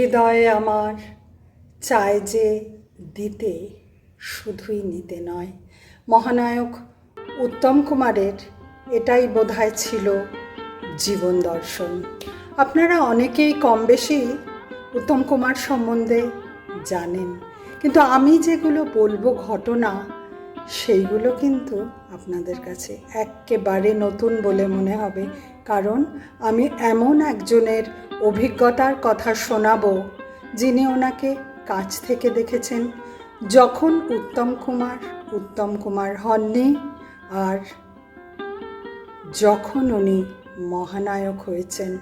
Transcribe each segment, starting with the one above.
হৃদয়ে আমার চায় যে দিতে শুধুই নিতে নয়। মহানায়ক উত্তম কুমারের এটাই বোধহয় ছিল জীবন দর্শন। আপনারা অনেকেই কম বেশি উত্তম কুমার সম্বন্ধে জানেন, কিন্তু আমি যেগুলো বলব ঘটনা সেইগুলো কিন্তু আপনাদের কাছে একেবারে নতুন বলে মনে হবে। কারণ আমি এমন একজনের অভিজ্ঞতার কথা শোনাবো, যিনি ওনাকে কাছ থেকে দেখেছেন। যখন উত্তম কুমার উত্তম কুমার হননি আর যখন উনি মহানায়ক হয়েছেন।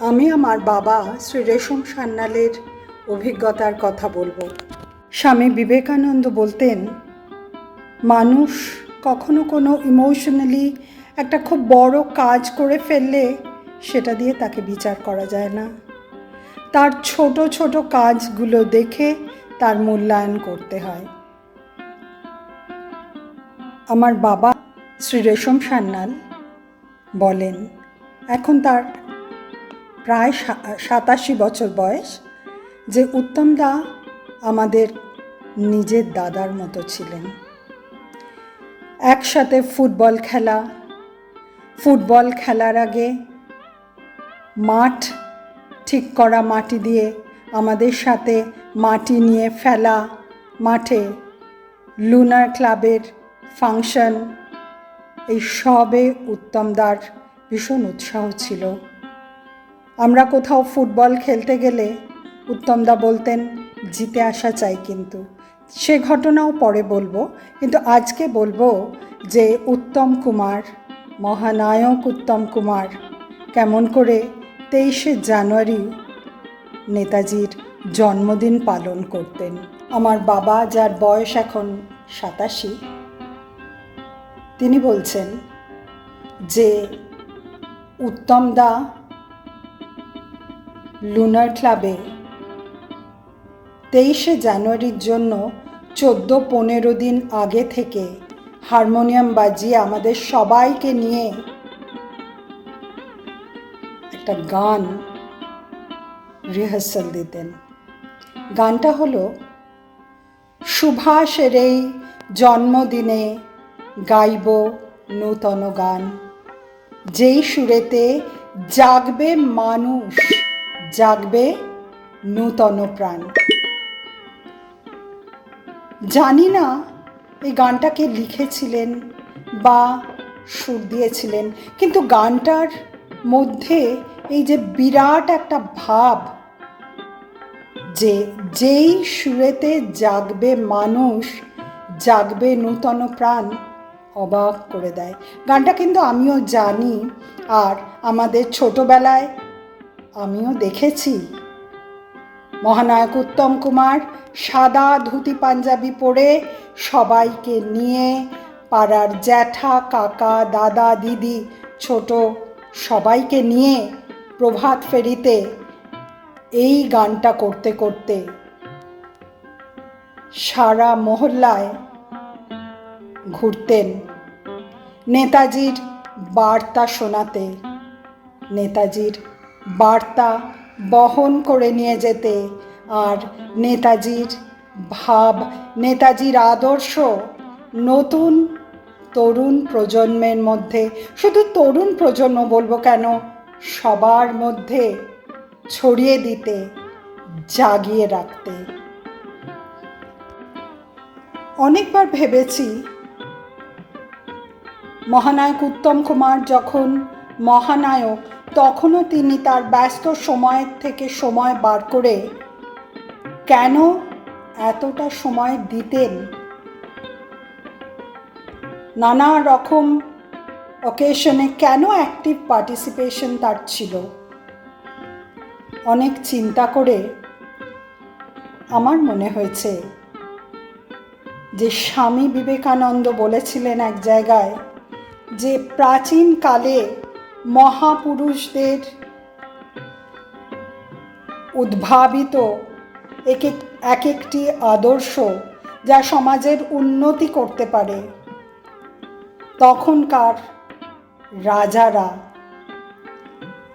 আমি আমার বাবা শ্রী রেশম সান্যালের অভিজ্ঞতার কথা বলব। স্বামী বিবেকানন্দ বলতেন, মানুষ কখনো কোনো ইমোশনালি একটা খুব বড় কাজ করে ফেললে সেটা দিয়ে তাকে বিচার করা যায় না। তার ছোট ছোট কাজগুলো দেখে তার মূল্যায়ন করতে হয়। আমার বাবা শ্রী রেশম সান্যাল বলেন, এখন তার প্রায় সাতাশি বছর বয়স। যে উত্তম দা আমাদের নিজের দাদার মতো ছিলেন। একসাথে ফুটবল খেলা, ফুটবল খেলার আগে মাঠ ঠিক করা মাটি দিয়ে আমাদের সাথে মাটি নিয়ে ফেলা, মাঠে লুনার ক্লাবের ফাংশন এই সবে উত্তমদার ভীষণ উৎসাহ ছিল। আমরা কোথাও ফুটবল খেলতে গেলে উত্তমদা বলতেন, জিতে আসা চাই কিন্তু। সে ঘটনাও পরে বলব, কিন্তু আজকে বলব যে উত্তম কুমার, মহানায়ক উত্তম কুমার, কেমন করে তেইশে জানুয়ারি নেতাজির জন্মদিন পালন করতেন। আমার বাবা, যার বয়স এখন সাতাশি, তিনি বলছেন যে উত্তম দা লুনার ক্লাবে তেইশে জানুয়ারির জন্য চোদ্দ পনেরো দিন আগে থেকে হারমোনিয়াম বাজিয়ে আমাদের সবাইকে নিয়ে একটা গান রিহার্সাল দিতেন। গানটা হলো, সুভাষের এই জন্মদিনে গাইব নূতন গান। যেই সুরেতে জাগবে মানুষ, জাগবে নূতন প্রাণ। জানি না এই গানটাকে লিখেছিলেন বা সুর দিয়েছিলেন, কিন্তু গানটার মধ্যে এই যে বিরাট একটা ভাব যে যেই সুরেতে জাগবে মানুষ, জাগবে নূতন প্রাণ অবাক করে দেয়। গানটা কিন্তু আমিও জানি আর আমাদের ছোটবেলায় আমিও দেখেছি। মহানায়ক উত্তম কুমার, সাদা ধুতি পাঞ্জাবি পরে সবাইকে নিয়ে পাড়ার জ্যাঠা, কাকা, দাদা, দিদি, ছোট সবাইকে নিয়ে প্রভাত ফেরিতে এই গানটা করতে করতে সারা মহল্লায় ঘুরতেন। নেতাজির বার্তা শোনাতে, নেতাজির বার্তা বহন করে নিয়ে যেতে। আর নেতাজির ভাব, নেতাজির আদর্শ নতুন তরুণ প্রজন্মের মধ্যে। শুধু তরুণ প্রজন্ম বলব কেন, সবার মধ্যে ছড়িয়ে দিতে, জাগিয়ে রাখতে। অনেকবার ভেবেছি, মহানায়ক উত্তম কুমার যখন মহানায়ক তখনও তিনি তার ব্যস্ত সময় থেকে সময় বার করে কেন এতটা সময় দিতেন? নানা রকম অকেশনে কেন অ্যাক্টিভ পার্টিসিপেশন তার ছিল? অনেক চিন্তা করে আমার মনে হয়েছে যে স্বামী বিবেকানন্দ বলেছিলেন এক জায়গায় যে প্রাচীনকালে মহাপুরুষদের উদ্ভাবিত এক এক এক একটি আদর্শ যা সমাজের উন্নতি করতে পারে। তখনকার রাজারা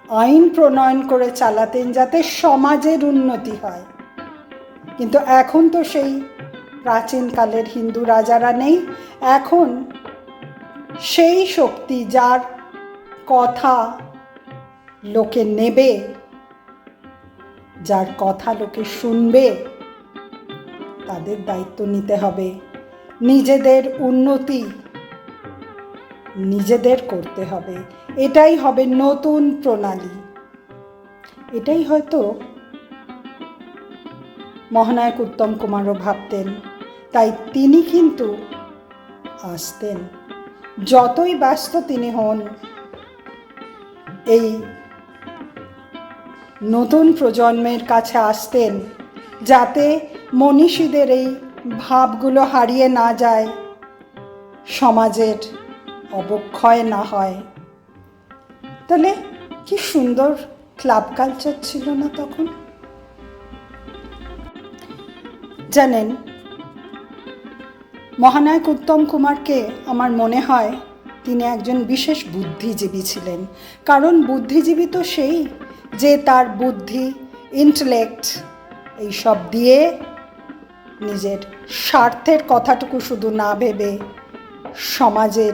আইন প্রণয়ন করে চালাতেন যাতে সমাজের উন্নতি হয়। কিন্তু এখন তো সেই প্রাচীনকালের হিন্দু রাজারা নেই। এখন সেই শক্তি যার কথা লোকে নেবে, যার কথা লোকে শুনবে, তাদের দায়িত্ব নিতে হবে। নিজেদের উন্নতি নিজেদের করতে হবে। এটাই হবে নতুন প্রণালী। এটাই হয়তো মহানায়ক উত্তম কুমারও ভাবতেন, তাই তিনি কিন্তু আসতেন। যতই ব্যস্ত তিনি হন এই নতুন প্রজন্মের কাছে আসতেন যাতে মনীষীদের এই ভাবগুলো হারিয়ে না যায়, সমাজের অবক্ষয় না হয়। তাহলে কি সুন্দর ক্লাব কালচার ছিল না তখন? জানেন, মহানায়ক উত্তম কুমারকে আমার মনে হয় তিনি একজন বিশেষ বুদ্ধিজীবী ছিলেন। কারণ বুদ্ধিজীবী তো সেই যে তার বুদ্ধি ইন্টেলেক্ট এইসব দিয়ে নিজের স্বার্থের কথাটুকু শুধু না ভেবে সমাজের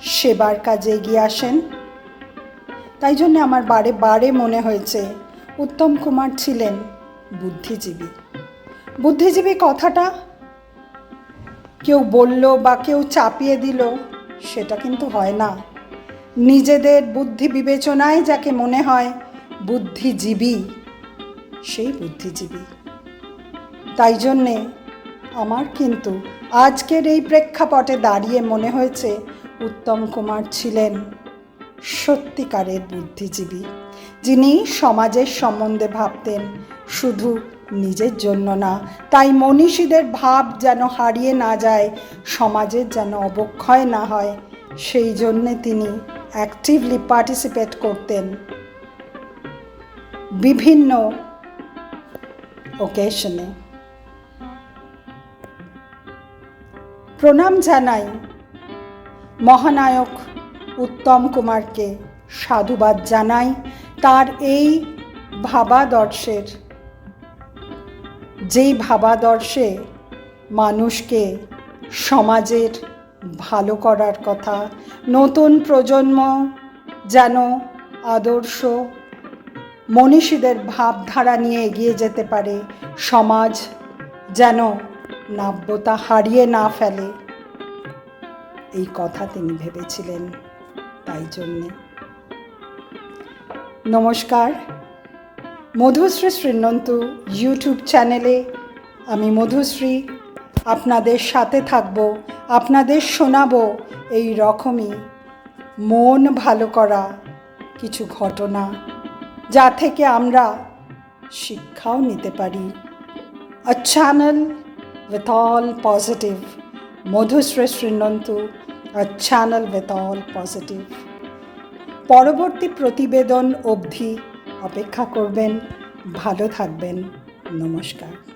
সেবার কাজে এগিয়ে আসেন। তাই জন্য আমার বারে বারে মনে হয়েছে, উত্তম কুমার ছিলেন বুদ্ধিজীবী। বুদ্ধিজীবী কথাটা কেউ বলল বা কেউ চাপিয়ে দিল সেটা কিন্তু হয় না। নিজেদের বুদ্ধি বিবেচনায় যাকে মনে হয় বুদ্ধিজীবী, সেই বুদ্ধিজীবী। তাই জন্যে আমার কিন্তু আজকের এই প্রেক্ষাপটে দাঁড়িয়ে মনে হয়েছে উত্তম কুমার ছিলেন সত্যিকারের বুদ্ধিজীবী, যিনি সমাজের সম্বন্ধে ভাবতেন শুধু নিজের জন্য না। তাই মনীষীদের ভাব যেন হারিয়ে না যায় সমাজের যেন অবক্ষয় না হয়। সেই জন্যে তিনি অ্যাক্টিভলি পার্টিসিপেট করতেন। বিভিন্ন ওকেশনে প্রণাম জানাই মহানায়ক উত্তম কুমারকে। সাধুবাদ জানাই তার এই ভাবাদর্শের যেই ভাবাদর্শে মানুষকে সমাজের ভালো করার কথা, নতুন প্রজন্ম যেন আদর্শ মনীষীদের ভাবধারা নিয়ে এগিয়ে যেতে পারে, সমাজ যেন নাব্যতা হারিয়ে না ফেলে। এই কথা তিনি ভেবেছিলেন, তাই জন্যে। নমস্কার। মধুশ্রী শ্রীনন্তু ইউটিউব চ্যানেলে আমি মধুশ্রী আপনাদের সাথে থাকব, আপনাদের শোনাবো এই রকমই মন ভালো করা কিছু ঘটনা যা থেকে আমরা শিক্ষাও নিতে পারি a channel with all positive. Madhushree শ্রীনন্তু a channel with all positive. পরবর্তী প্রতিবেদন অবধি অপেক্ষা করবেন। ভালো থাকবেন। নমস্কার।